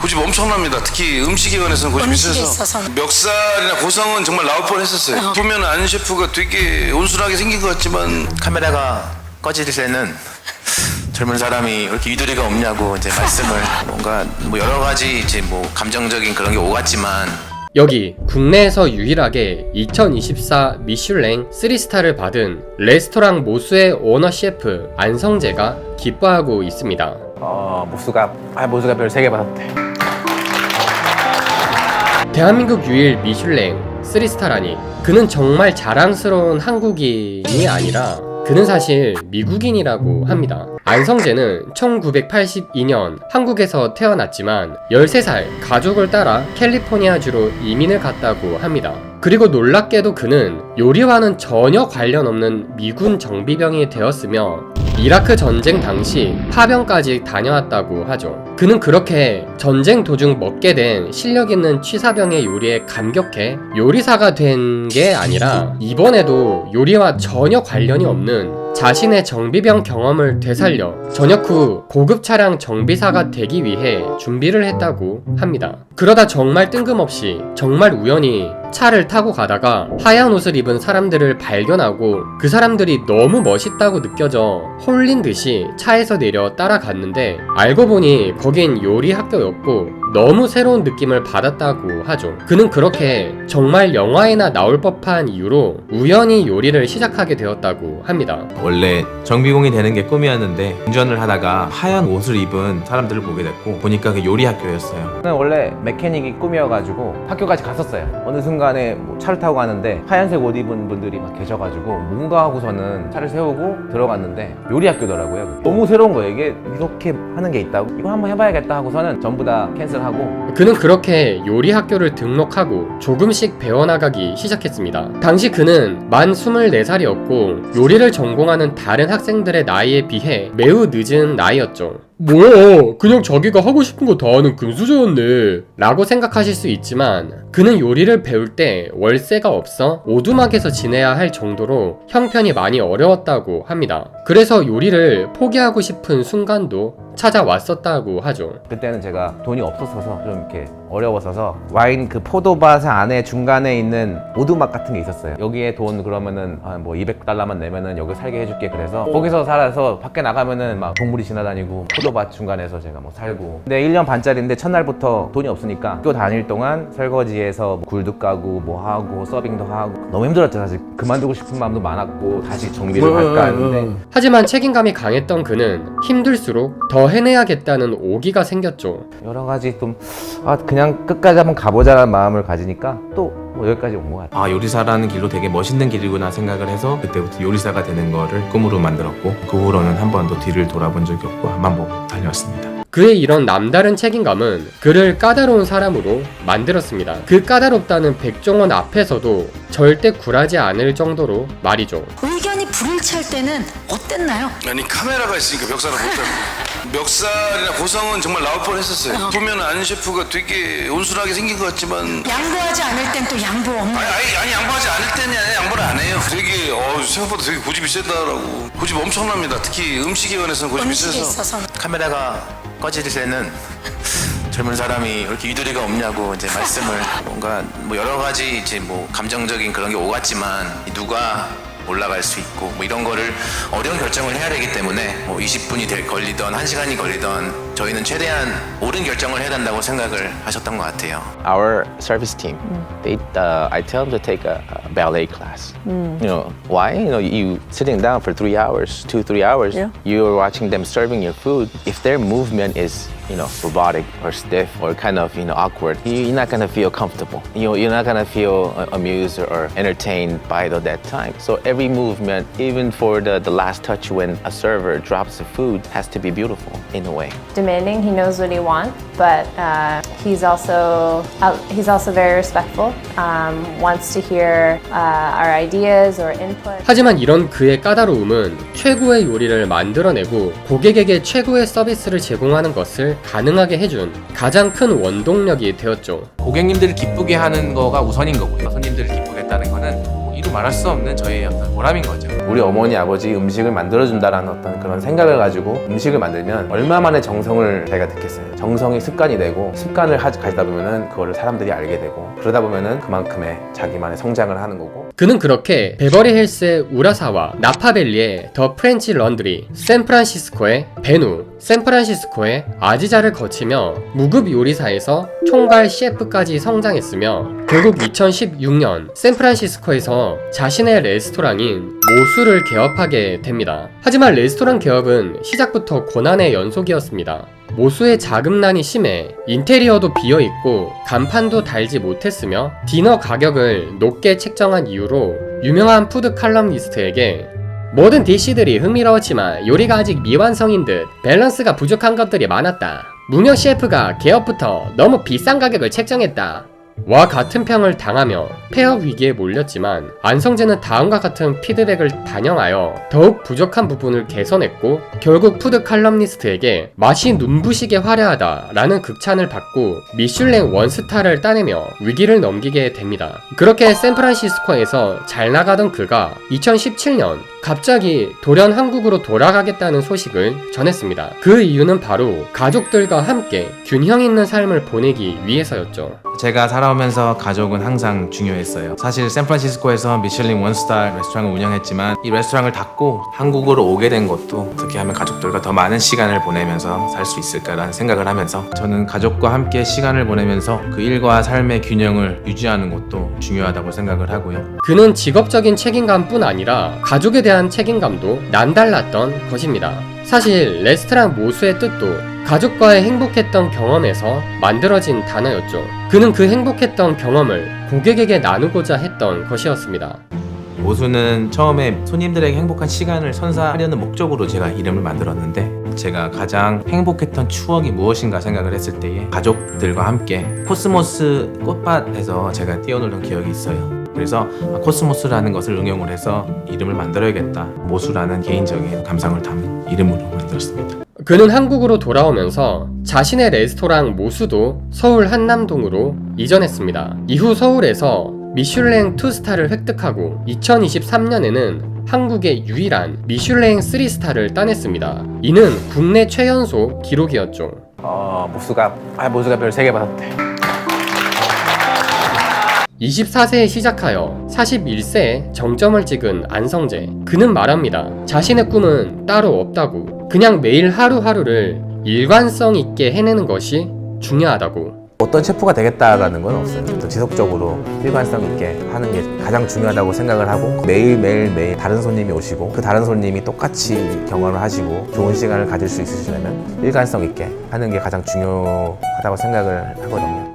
고집 엄청납니다. 특히 음식에 관해서는 고집이 음식에 세서 있어서는. 멱살이나 고성은 정말 나올 뻔했었어요. 보면 안 셰프가 되게 온순하게 생긴 것 같지만 카메라가 꺼질 때는 젊은 사람이 왜 이렇게 유도리가 없냐고 이제 말씀을 뭔가 뭐 여러 가지 이제 뭐 감정적인 그런 게 오갔지만 여기 국내에서 유일하게 2024 미슐랭 3스타를 받은 레스토랑 모수의 오너 셰프 안성재가 기뻐하고 있습니다. 어, 모수가 아 모수가 별 세 개 받았대. 대한민국 유일 미슐랭 3스타라니 그는 정말 자랑스러운 한국인이 아니라 그는 사실 미국인이라고 합니다. 안성재는 1982년 한국에서 태어났지만 13살 가족을 따라 캘리포니아주로 이민을 갔다고 합니다. 그리고 놀랍게도 그는 요리와는 전혀 관련 없는 미군 정비병이 되었으며 이라크 전쟁 당시 파병까지 다녀왔다고 하죠. 그는 그렇게 전쟁 도중 먹게 된 실력 있는 취사병의 요리에 감격해 요리사가 된 게 아니라 이번에도 요리와 전혀 관련이 없는 자신의 정비병 경험을 되살려 전역 후 고급 차량 정비사가 되기 위해 준비를 했다고 합니다. 그러다 정말 뜬금없이 정말 우연히 차를 타고 가다가 하얀 옷을 입은 사람들을 발견하고 그 사람들이 너무 멋있다고 느껴져 홀린 듯이 차에서 내려 따라갔는데 알고 보니 거긴 요리 학교였고 너무 새로운 느낌을 받았다고 하죠. 그는 그렇게 정말 영화에나 나올 법한 이유로 우연히 요리를 시작하게 되었다고 합니다. 원래 정비공이 되는 게 꿈이었는데 운전을 하다가 하얀 옷을 입은 사람들을 보게 됐고 보니까 그 요리 학교였어요. 저는 원래 메케닉이 꿈이어가지고 학교까지 갔었어요. 어느 순간 에 뭐 차를 타고 가는데 하얀색 옷 입은 분들이 막 계셔가지고 뭔가 하고서는 차를 세우고 들어갔는데 요리 학교더라고요. 너무 새로운 거예요. 이게 이렇게 하는 게 있다고 이거 한번 해봐야겠다 하고서는 전부 다 캔슬하고 그는 그렇게 요리 학교를 등록하고 조금씩 배워나가기 시작했습니다. 당시 그는 만 24살이었고 요리를 전공하는 다른 학생들의 나이에 비해 매우 늦은 나이였죠. 뭐야, 그냥 자기가 하고 싶은 거 다 하는 금수저였네. 라고 생각하실 수 있지만 그는 요리를 배울 때 월세가 없어 오두막에서 지내야 할 정도로 형편이 많이 어려웠다고 합니다. 그래서 요리를 포기하고 싶은 순간도 찾아왔었다고 하죠. 그때는 제가 돈이 없었어서 좀 이렇게 어려웠어서 와인 그 포도밭 안에 중간에 있는 오두막 같은 게 있었어요. 여기에 돈 그러면은 한 뭐 200달러만 내면은 여기 살게 해줄게 그래서 거기서 살아서 밖에 나가면은 막 동물이 지나다니고 포도밭 중간에서 제가 뭐 살고. 근데 1년 반짜리인데 첫날부터 돈이 없으니까 학교 다닐 동안 설거지해서 뭐 굴도 까고 뭐 하고 서빙도 하고. 너무 힘들었죠 사실. 그만두고 싶은 마음도 많았고 다시 정비를 할까 했는데. 하지만 책임감이 강했던 그는 힘들수록 더 해내야겠다는 오기가 생겼죠. 여러 가지 좀 아, 그냥 끝까지 한번 가보자는 마음을 가지니까 또뭐 여기까지 온 것 같아요. 아 요리사라는 길로 되게 멋있는 길이구나 생각을 해서 그때부터 요리사가 되는 거를 꿈으로 만들었고 그 후로는 한 번도 뒤를 돌아본 적이 없고 앞만 보고 달려왔습니다. 그의 이런 남다른 책임감은 그를 까다로운 사람으로 만들었습니다. 그 까다롭다는 백종원 앞에서도 절대 굴하지 않을 정도로 말이죠. 의견이 찰 때는 어땠나요? 아니 카메라가 있으니까 멱살을 못하고 멱살이나 고성은 정말 나올 뻔했었어요. 보면 안 셰프가 되게 온순하게 생긴 것 같지만 양보하지 않을 땐 또 양보 없는 아니, 아니, 아니 양보하지 않을 때는 아니, 양보를 안 해요. 되게 어, 생각보다 되게 고집이 세다라고 고집 엄청납니다. 특히 음식에 관해서는 고집이 음식에 세서 있어서는 카메라가 꺼질 때는 젊은 사람이 왜 이렇게 유도리가 없냐고 이제 말씀을 뭔가 뭐 여러 가지 이제 뭐 감정적인 그런 게 오갔지만 누가 올라갈 수 있고 뭐 이런 거를 어려운 결정을 해야 되기 때문에 뭐 20분이 될 걸리던 1시간이 걸리던 저희는 최대한 옳은 결정을 해야 된다고 생각을 하셨던 것 같아요. our service team they uh, i tell them to take a, a ballet class you know why you know you sitting down for three hours two three hours Yeah. you're watching them serving your food if their movement is you know robotic or stiff or kind of you know awkward you, you're not going to feel comfortable you know, you're not going to feel uh, amused or entertained by the, that time so every movement even for the, the last touch when a server drops the food has to be beautiful in a way demanding. He knows what he wants, but uh, he's also uh, he's also very respectful. Um, wants to hear uh, our ideas or input. 하지만 이런 그의 까다로움은 최고의 요리를 만들어내고 고객에게 최고의 서비스를 제공하는 것을 가능하게 해준 가장 큰 원동력이 되었죠. 고객님들을 기쁘게 하는 거가 우선인 거고요. 손님들을 기쁘게 했다는 거는 뭐 이루 말할 수 없는 저의 어떤 보람인 거죠. 우리 어머니 아버지 음식을 만들어준다라는 어떤 그런 생각을 가지고 음식을 만들면 얼마만의 정성을 자기가 듣겠어요. 정성이 습관이 되고 습관을 하- 가지다 보면은 그거를 사람들이 알게 되고 그러다 보면은 그만큼의 자기만의 성장을 하는 거고 그는 그렇게 베버리 힐스의 우라사와 나파밸리의 더 프렌치 런드리, 샌프란시스코의 베누, 샌프란시스코의 아지자를 거치며 무급 요리사에서 총괄 셰프까지 성장했으며 결국 2016년 샌프란시스코에서 자신의 레스토랑인 모수를 개업하게 됩니다. 하지만 레스토랑 개업은 시작부터 고난의 연속이었습니다. 모수의 자금난이 심해 인테리어도 비어있고 간판도 달지 못했으며 디너 가격을 높게 책정한 이유로 유명한 푸드 칼럼니스트에게 모든 디시들이 흥미로웠지만 요리가 아직 미완성인 듯 밸런스가 부족한 것들이 많았다. 문혁 셰프가 개업부터 너무 비싼 가격을 책정했다. 와 같은 평을 당하며 폐업 위기에 몰렸지만 안성재는 다음과 같은 피드백을 반영하여 더욱 부족한 부분을 개선했고 결국 푸드 칼럼니스트에게 맛이 눈부시게 화려하다 라는 극찬을 받고 미슐랭 원스타를 따내며 위기를 넘기게 됩니다. 그렇게 샌프란시스코에서 잘 나가던 그가 2017년 갑자기 돌연 한국으로 돌아가겠다는 소식을 전했습니다. 그 이유는 바로 가족들과 함께 균형 있는 삶을 보내기 위해서였죠. 제가 살아오면서 가족은 항상 중요했어요. 사실 샌프란시스코에서 미슐린 원스타 레스토랑을 운영했지만 이 레스토랑을 닫고 한국으로 오게 된 것도 어떻게 하면 가족들과 더 많은 시간을 보내면서 살 수 있을까라는 생각을 하면서 저는 가족과 함께 시간을 보내면서 그 일과 삶의 균형을 유지하는 것도 중요하다고 생각을 하고요. 그는 직업적인 책임감뿐 아니라 가족에 대한 책임감도 남달랐던 것입니다. 사실 레스토랑 모수의 뜻도 가족과의 행복했던 경험에서 만들어진 단어였죠. 그는 그 행복했던 경험을 고객에게 나누고자 했던 것이었습니다. 모수는 처음에 손님들에게 행복한 시간을 선사하려는 목적으로 제가 이름을 만들었는데 제가 가장 행복했던 추억이 무엇인가 생각을 했을 때에 가족들과 함께 코스모스 꽃밭에서 제가 뛰어놀던 기억이 있어요. 그래서 코스모스라는 것을 응용을 해서 이름을 만들어야겠다. 모수라는 개인적인 감상을 담은 이름으로 만들었습니다. 그는 한국으로 돌아오면서 자신의 레스토랑 모수도 서울 한남동으로 이전했습니다. 이후 서울에서 미슐랭 2스타를 획득하고 2023년에는 한국의 유일한 미슐랭 3스타를 따냈습니다. 이는 국내 최연소 기록이었죠. 어 모수가 아 모수가 별 3개 받았대 24세에 시작하여 41세에 정점을 찍은 안성재. 그는 말합니다. 자신의 꿈은 따로 없다고. 그냥 매일 하루하루를 일관성 있게 해내는 것이 중요하다고. 어떤 셰프가 되겠다라는 건 없어요. 또 지속적으로 일관성 있게 하는 게 가장 중요하다고 생각을 하고 매일 매일 매일 다른 손님이 오시고 그 다른 손님이 똑같이 경험을 하시고 좋은 시간을 가질 수 있으시려면 일관성 있게 하는 게 가장 중요하다고 생각을 하거든요.